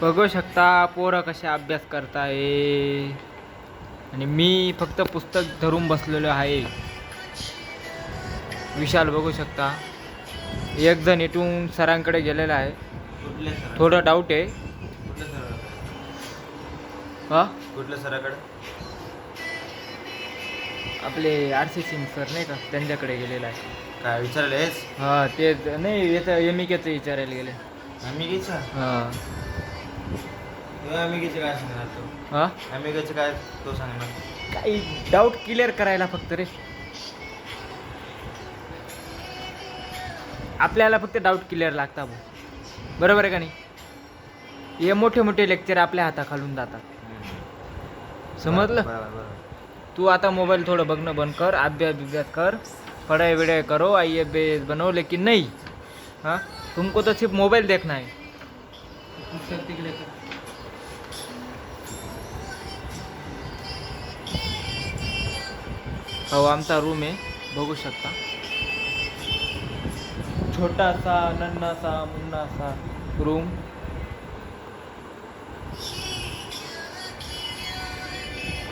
बघू शकता पोरं कसे अभ्यास करताय. आणि मी फक्त पुस्तक धरून बसलेलो आहे. विशाल बघू शकता. एक जण इथून सरांकडे गेलेला आहे. थोडं डाऊट आहे. हा? कुठल्या सराकडे? आपले आर सी सिंग सर नाही का? त्यांच्याकडे गेलेला आहे. काय विचारलेस? हा ते नाही याचं एम ई केचं विचारायला गेले. आम्ही घ्यायचा हां. आम्ही घ्यायचे काय सांगणार तू हां? आम्ही घ्यायचे काय तो सांगणार? काही डाऊट क्लिअर करायला फक्त रे. आपल्याला फक्त डाऊट क्लिअर लागता भाऊ. बरोबर आहे का नाही? हे मोठे मोठे लेक्चर आपल्या हाताखालून जातात. समजलं? बरोबर बरोबर. तू आता मोबाईल थोडं बघणं बंद कर अभ्यास बिभ्यास कर पढ़ाई वढ़ाई करो आई एफ एस बनो लेकिन नहीं. हाँ? तुमको तो सिर्फ मोबाइल देखना है. पुस्तक तिकडे कर. हो आमचा रूम आहे. बघू शकता. छोटासा नन्नासा मुन्नासा रूम